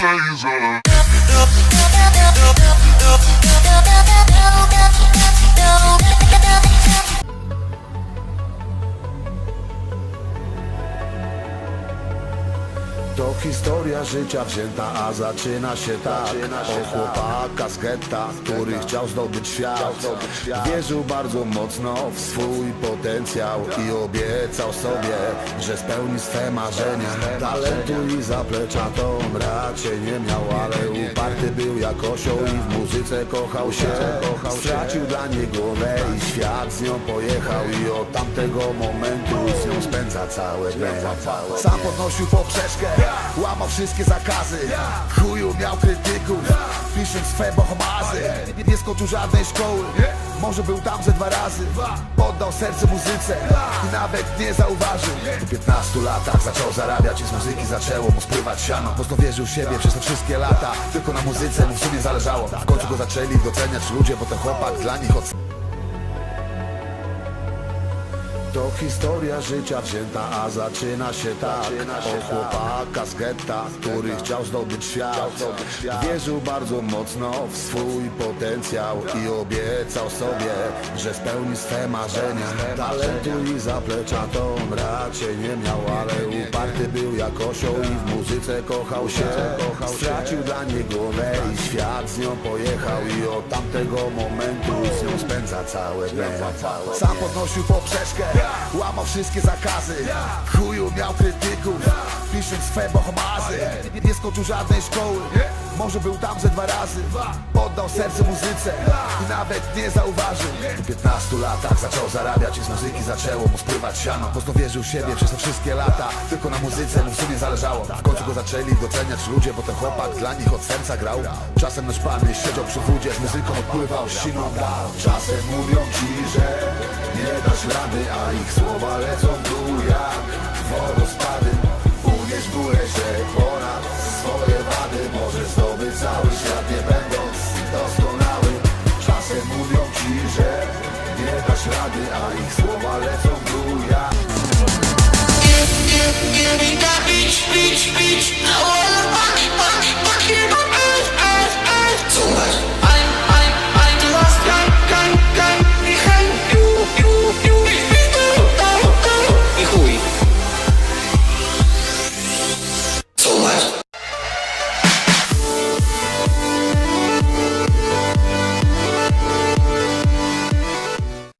taser. To historia życia wzięta, a zaczyna się tak. O chłopaka z getta, który chciał zdobyć świat. Wierzył bardzo mocno w swój potencjał I obiecał sobie, że spełni swe marzenia. Talentu i zaplecza to on raczej nie miał Ale uparty był jak osioł i w muzyce kochał się. Stracił dla niej głowę i świat z nią pojechał I od tamtego momentu z nią spędza całe dnie. Sam podnosił poprzeczkę, łamał wszystkie zakazy. Chuju miał krytyków, pisząc swe bohomazy. Nie skończył żadnej szkoły, może był tam ze dwa razy. Poddał serce muzyce. I nawet nie zauważył. Po 15 latach zaczął zarabiać i z muzyki zaczęło mu spływać siano. Mocno wierzył w siebie przez te wszystkie lata. Tylko na muzyce mu w sumie zależało. W końcu go zaczęli doceniać ludzie, bo ten chłopak dla nich od to historia życia wzięta, a zaczyna się tak. O chłopaka z getta, który chciał zdobyć świat. Wierzył bardzo mocno w swój potencjał I obiecał sobie, że spełni swe marzenia. Talentu i zaplecza to on raczej nie miał Ale uparty był jak osioł i w muzyce kochał się. Stracił dla niej głowę i świat z nią pojechał I od tamtego momentu z nią spędza całe dnie. Sam podnosił poprzeczkę, łamał wszystkie zakazy. Chuju miał krytyków, pisząc swe bohomazy. Nie skończył żadnej szkoły, może był tam ze dwa razy. Poddał serce muzyce i nawet nie zauważył. Po 15 latach zaczął zarabiać i z muzyki zaczęło mu spływać siano. Mocno wierzył w siebie przez te wszystkie lata. Tylko na muzyce mu w sumie zależało. W końcu go zaczęli doceniać ludzie, bo ten chłopak dla nich od serca grał. Czasem nasz pan siedział przy wódzie, z muzyką odpływał siną. Dał Czasem mówią ci, że nie dasz rady, a ich słowa lecą że nie dasz rady, a ich słowa lecą w ja.